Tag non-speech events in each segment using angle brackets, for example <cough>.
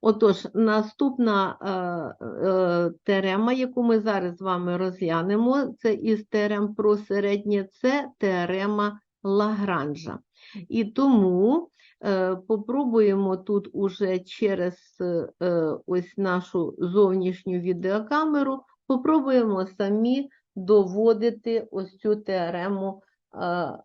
Отож, наступна е, е, теорема, яку ми зараз з вами розглянемо, це із теорем про середнє, це теорема Лагранжа. І тому е, попробуємо тут уже через е, ось нашу зовнішню відеокамеру, попробуємо самі доводити ось цю теорему е,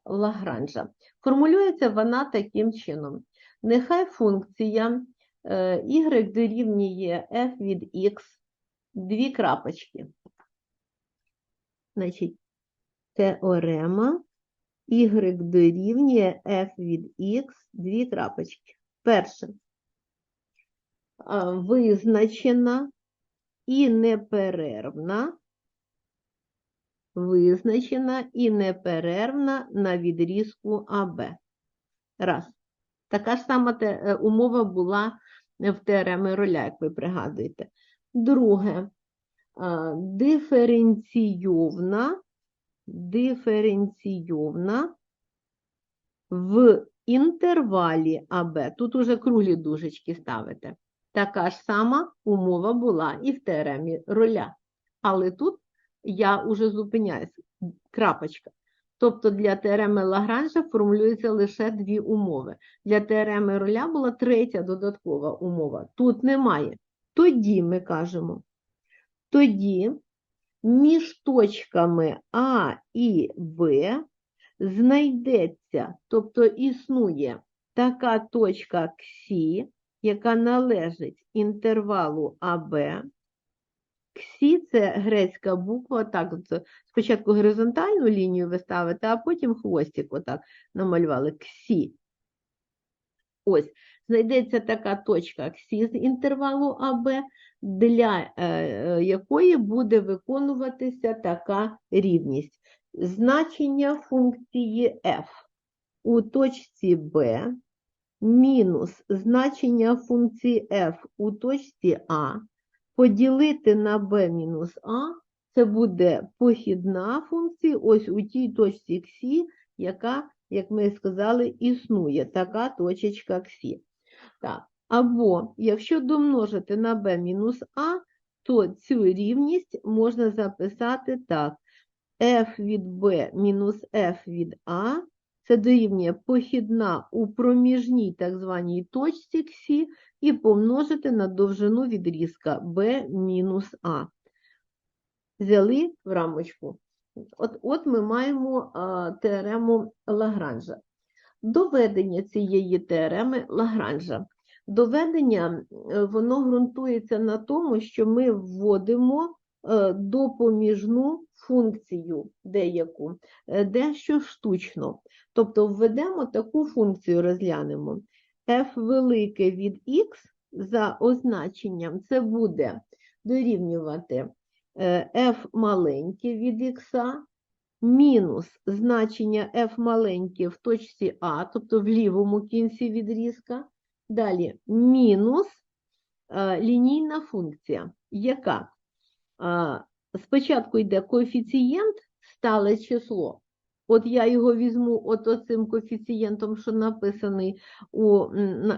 Лагранжа. Формулюється вона таким чином. Нехай функція y дорівнює f від x, дві крапочки. Значить, теорема y дорівнює f від x, дві крапочки. Перше. Визначена і неперервна, визначена і неперервна на відрізку АБ. Раз. Така ж сама те- е, умова була в теоремі роля, як ви пригадуєте. Друге, а, диференційовна, диференційовна в інтервалі АБ. Тут уже круглі дужечки ставите. Така ж сама умова була і в теоремі роля. Але тут я уже зупиняюсь, крапочка. Тобто для теореми Лагранжа формулюється лише дві умови. Для теореми роля була третя додаткова умова. Тут немає. Тоді ми кажемо, тоді між точками А і Б знайдеться, тобто існує така точка Ксі, яка належить інтервалу АБ. Ксі це грецька буква, так, от спочатку горизонтальну лінію ви ставите, а потім хвостик отак намалювали. Ксі. Ось, знайдеться така точка Ксі з інтервалу АБ, для е, е, якої буде виконуватися така рівність. Значення функції f у точці b мінус значення функції f у точці А поділити на b мінус А, це буде похідна функція ось у тій точці ксі, яка, як ми сказали, існує, така точечка ксі. Так. Або, якщо домножити на b мінус А, то цю рівність можна записати так. f від b мінус f від А це дорівнює похідна у проміжній так званій точці ксі і помножити на довжину відрізка b мінус А. Взяли в рамочку. От, от ми маємо а, теорему Лагранжа. Доведення цієї теореми Лагранжа. Доведення воно ґрунтується на тому, що ми вводимо е, допоміжну функцію деяку, е, дещо штучно. Тобто введемо таку функцію, розглянемо. F велике від x за означенням це буде дорівнювати е, f маленьке від x мінус значення f маленьке в точці А, тобто в лівому кінці відрізка. Далі мінус е, лінійна функція, яка е, спочатку йде коефіцієнт, стале число. От я його візьму от оцим коефіцієнтом, що написаний у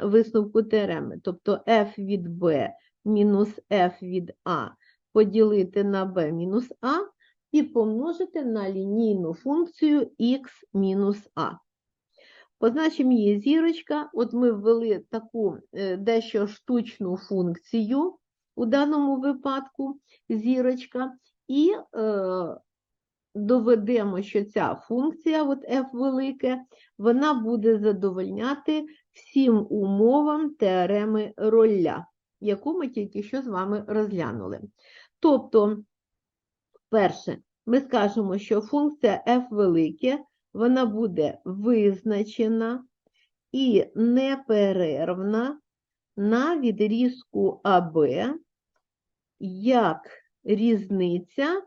висновку теореми. Тобто f від b мінус f від a поділити на b мінус a і помножити на лінійну функцію x мінус a. Позначимо її зірочка. От ми ввели таку е, дещо штучну функцію у даному випадку зірочка, і е, доведемо, що ця функція, от f велике, вона буде задовольняти всім умовам теореми Ролля, яку ми тільки що з вами розглянули. Тобто, перше, ми скажемо, що функція f велике, вона буде визначена і неперервна на відрізку АБ як різниця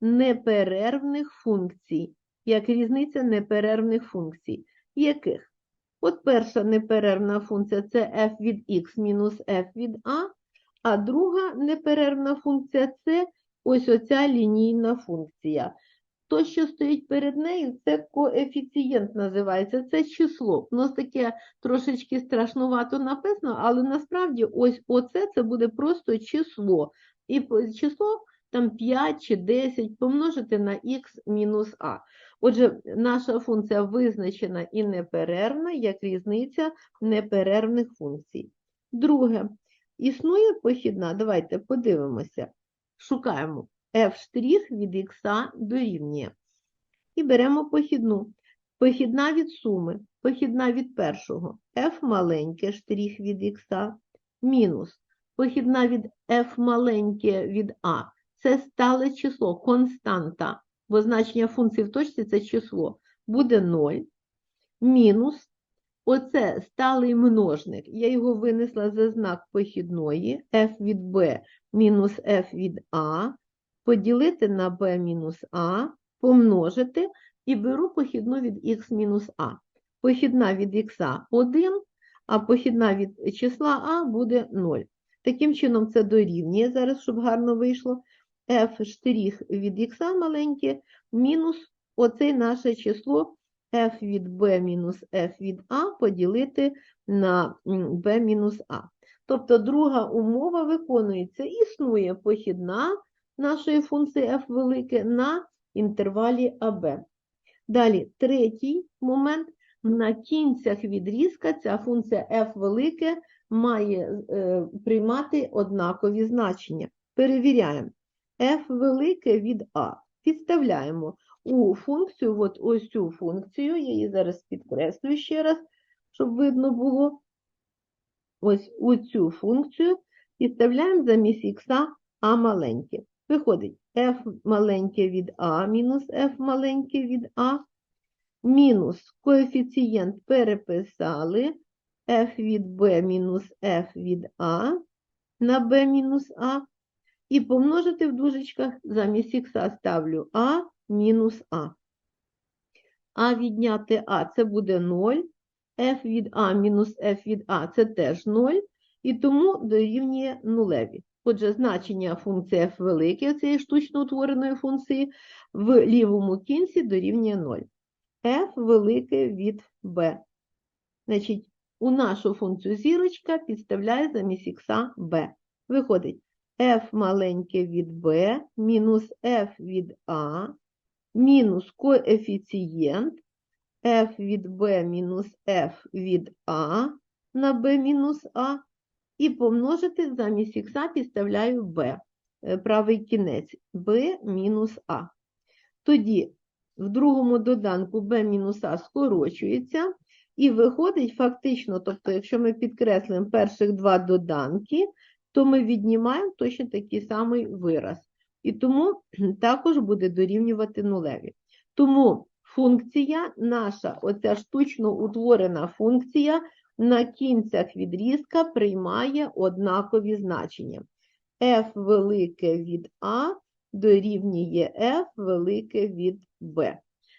неперервних функцій. Як різниця неперервних функцій. Яких? От перша неперервна функція це f від x мінус f від a, а друга неперервна функція це ось оця лінійна функція. То, що стоїть перед нею, це коефіцієнт називається, це число. Нас таке трошечки страшнувато написано, але насправді ось оце це буде просто число. І число там 5 чи 10 помножити на х мінус а. Отже, наша функція визначена і неперервна, як різниця неперервних функцій. Друге, існує похідна, давайте подивимося, шукаємо f' від х дорівнює. І беремо похідну. Похідна від суми, похідна від першого, f маленьке штрих від х, мінус похідна від f маленьке від а. Це стале число, константа, бо значення функції в точці це число, буде 0, мінус Оце сталий множник. Я його винесла за знак похідної f від b мінус f від a, поділити на b мінус a, помножити і беру похідну від x мінус a. Похідна від х 1, а похідна від числа a буде 0. Таким чином це дорівнює зараз, щоб гарно вийшло. F від х маленьке мінус оце наше число f від b мінус f від a поділити на b мінус a. Тобто друга умова виконується. Існує похідна нашої функції f велике на інтервалі AB. Далі, третій момент. На кінцях відрізка ця функція f велике має е, приймати однакові значення. Перевіряємо. F велике від a. Підставляємо у функцію, от ось цю функцію, я її зараз підкреслю ще раз, щоб видно було. Ось у цю функцію підставляємо замість х а маленьке. Виходить f маленьке від а мінус f маленьке від а, мінус коефіцієнт переписали f від b мінус f від а на b мінус а, і помножити в дужечках замість х ставлю а мінус А. А відняти А це буде 0. F від А мінус F від А це теж 0. І тому дорівнює нулеві. Отже, значення функції f велике цієї штучно утвореної функції в лівому кінці дорівнює 0. f велике від b. Значить, у нашу функцію зірочка підставляє замість х b. Виходить f маленьке від b мінус f від a мінус коефіцієнт f від b мінус f від a на b мінус a і помножити замість х підставляю b, е, правий кінець, b мінус a. Тоді в другому доданку b мінус a скорочується і виходить фактично, тобто, якщо ми підкреслимо перших два доданки, то ми віднімаємо точно такий самий вираз. І тому <clears throat> також буде дорівнювати нулеві. Тому функція наша, оця штучно утворена функція, на кінцях відрізка приймає однакові значення. f велике від А дорівнює f велике від Б.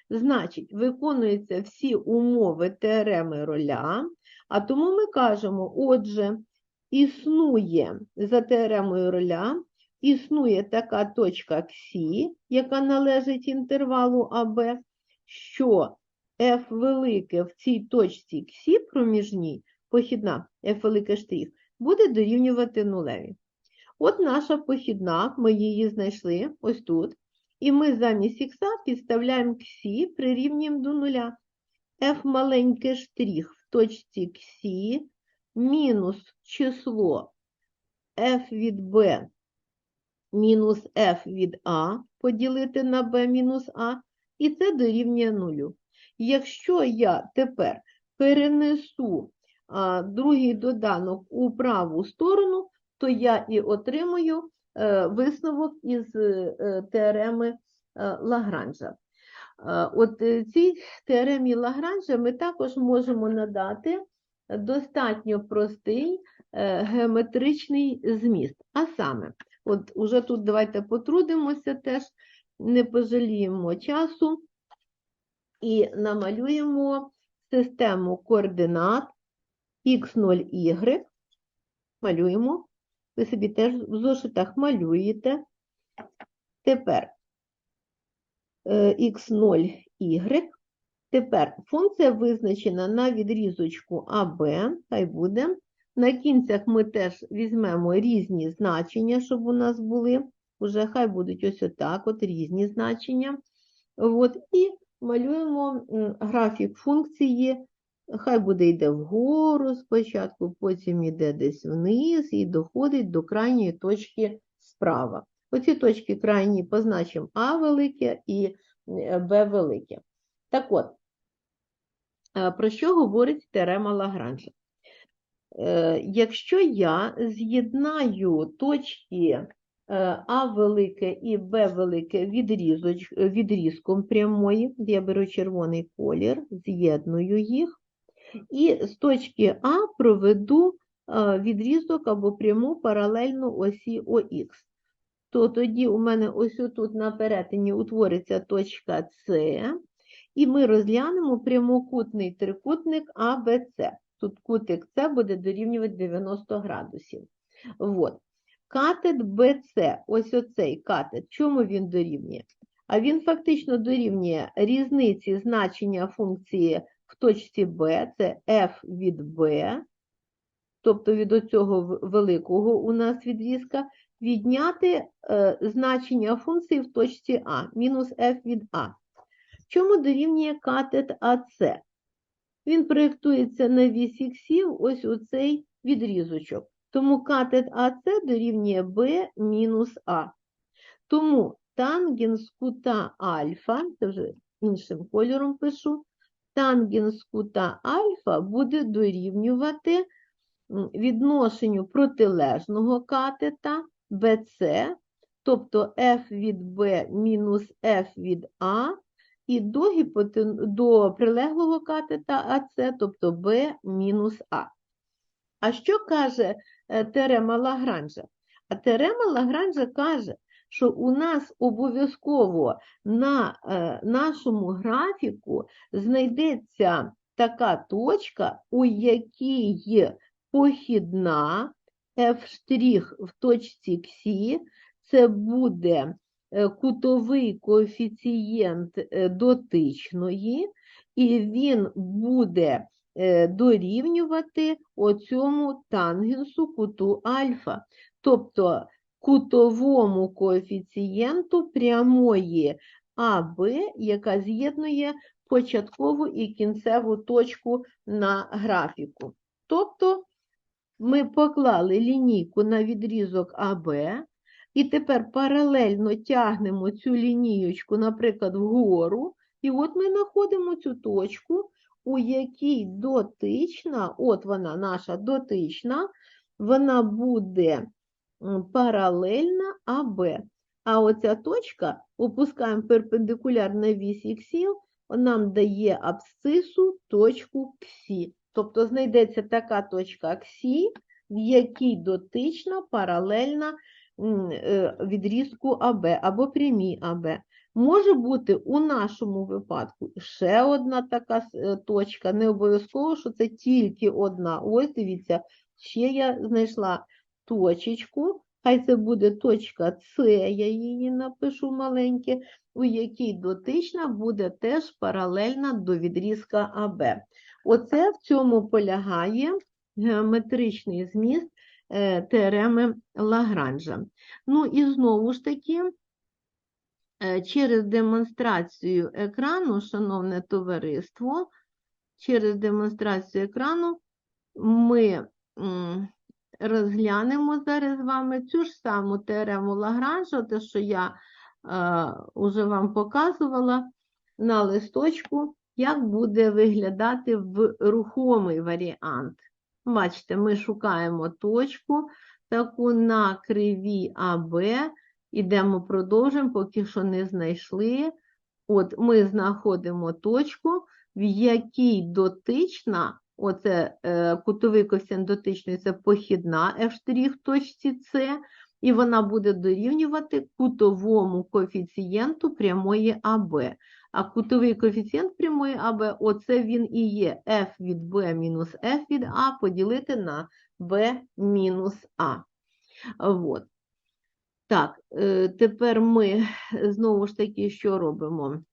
Значить, виконуються всі умови теореми роля, а тому ми кажемо, отже, існує за теоремою роля існує така точка Ксі, яка належить інтервалу АБ, що f велике в цій точці Ксі проміжній, похідна f велике штрих, буде дорівнювати нулеві. От наша похідна, ми її знайшли ось тут, і ми замість х підставляємо Ксі, прирівнюємо до нуля. f маленьке штрих в точці Ксі мінус число f від b мінус f від А поділити на b мінус А, і це дорівнює нулю. Якщо я тепер перенесу а, другий доданок у праву сторону, то я і отримую е, висновок із е, теореми е, Лагранжа. Е, От е, цій теоремі Лагранжа ми також можемо надати достатньо простий е, геометричний зміст. А саме, От уже тут давайте потрудимося теж, не пожаліємо часу і намалюємо систему координат x0y. Малюємо. Ви собі теж в зошитах малюєте. Тепер е, x0, y. Тепер функція визначена на відрізочку АБ, хай буде. На кінцях ми теж візьмемо різні значення, щоб у нас були. Уже хай будуть ось отак, от різні значення. От, і малюємо графік функції. Хай буде йде вгору спочатку, потім йде десь вниз і доходить до крайньої точки справа. Оці точки крайні позначимо А велике і Б велике. Так от, про що говорить теорема Лагранжа? Е, Якщо я з'єднаю точки е, А велике і Б велике відрізком прямої, я беру червоний колір, з'єдную їх, і з точки А проведу е, відрізок або пряму паралельно осі ОХ, то тоді у мене ось тут на перетині утвориться точка С, і ми розглянемо прямокутний трикутник АБЦ. Тут кутик С буде дорівнювати 90 градусів. От. Катет BC, ось оцей катет, чому він дорівнює? А він фактично дорівнює різниці значення функції в точці B, це f від B, тобто від оцього великого у нас відрізка, відняти е, значення функції в точці А, мінус f від А. Чому дорівнює катет АС? Він проєктується на вісь іксів, ось у цей відрізочок. Тому катет АС дорівнює b мінус А. Тому тангенс кута альфа, це вже іншим кольором пишу, тангенс кута альфа буде дорівнювати відношенню протилежного катета BC, тобто f від B мінус f від А, і до, гіпотен... до прилеглого катета АС, тобто b мінус А. А що каже е, теорема Лагранжа? А теорема Лагранжа каже, що у нас обов'язково на е, нашому графіку знайдеться така точка, у якій похідна f' в точці Ксі, це буде кутовий коефіцієнт е, дотичної, і він буде е, дорівнювати оцьому тангенсу куту альфа, тобто кутовому коефіцієнту прямої АБ, яка з'єднує початкову і кінцеву точку на графіку. Тобто ми поклали лінійку на відрізок АБ, і тепер паралельно тягнемо цю лінієчку, наприклад, вгору, і от ми знаходимо цю точку, у якій дотична, от вона наша дотична, вона буде паралельна АБ. А оця точка опускаємо перпендикулярно на вісь іксів, нам дає абсцису точку Ксі. Тобто знайдеться така точка Ксі, в якій дотична паралельна відрізку АБ або прямій АБ. Може бути у нашому випадку ще одна така е, точка, не обов'язково, що це тільки одна. Ось дивіться, ще я знайшла точечку, хай це буде точка С, я її напишу маленьке, у якій дотична буде теж паралельна до відрізка АБ. Оце в цьому полягає геометричний зміст е, теореми Лагранжа. Ну і знову ж таки, е, через демонстрацію екрану, шановне товариство, через демонстрацію екрану ми розглянемо зараз з вами цю ж саму теорему Лагранжа, те, що я вже вам показувала на листочку, як буде виглядати в рухомий варіант. Бачите, ми шукаємо точку таку на кривій АБ, ідемо продовжуємо, поки що не знайшли. От ми знаходимо точку, в якій дотична, оце е, кутовий коефіцієнт дотичної, це похідна f' точці С, і вона буде дорівнювати кутовому коефіцієнту прямої АБ. А кутовий коефіцієнт прямої АБ, оце він і є f від b мінус f від А, поділити на b мінус А. Так, е, тепер ми знову ж таки що робимо?